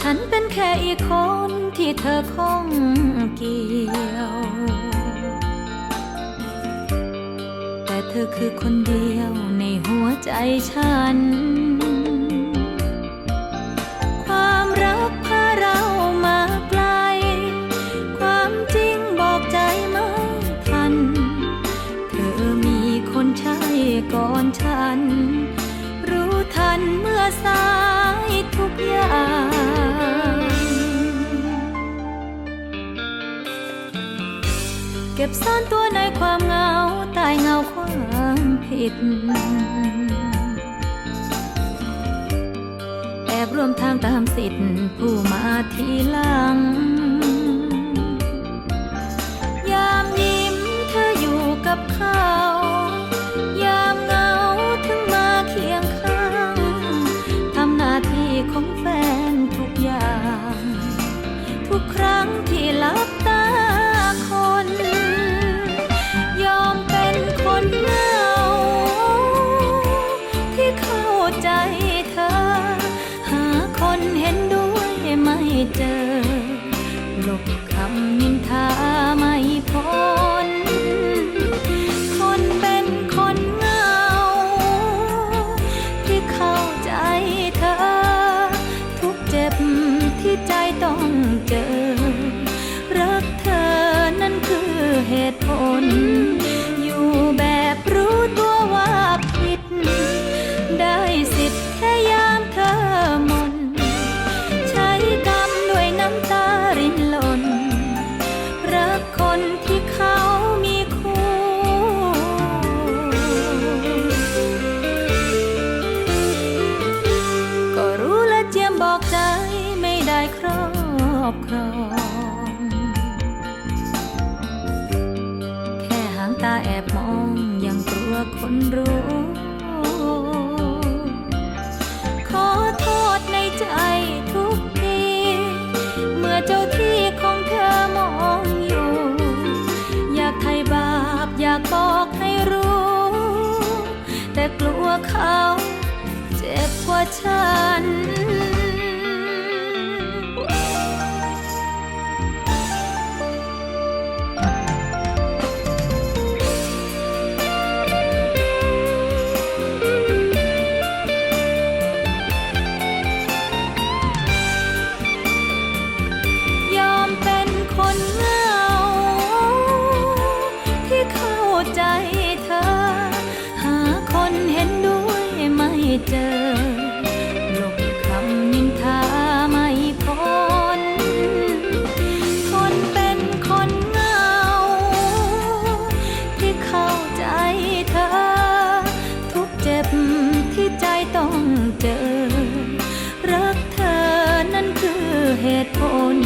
ฉันเป็นแค่อีกคนที่เธอคงเกี่ยว แต่เธอคือคนเดียวในหัวใจฉัน ความรักพาเรามาไกล ความจริงบอกใจไม่ทัน เธอมีคนใช่ก่อนฉัน รู้ทันเมื่อสาย ทุกอย่าง เก็บซ่อนตัวในความเงาใต้เงาความผิด แอบร่วมทางตามสิทธิ์ผู้มาทีหลัง ของแฟนทุกอย่าง ทุกครั้งที่หลับตาคน ยอมเป็นคนเหงาที่เข้าใจเธอ หาคนเห็นด้วยไม่เจอหลบ ที่ใจต้อง แอบมองยังกลัวคนรู้ ขอโทษในใจทุกที เมื่อเจ้าที่ของเธอมองอยู่ อยากไถ่บาปอยากบอกให้รู้ แต่กลัวเขาเจ็บกว่าฉัน ใจเธอ หาคนเห็นด้วยไม่เจอหลบคำนินทาไม่พ้นคนเป็นคนเหงา ที่เข้าใจเธอ ทุกเจ็บที่ใจต้องเจอ รักเธอนั้นคือเหตุผล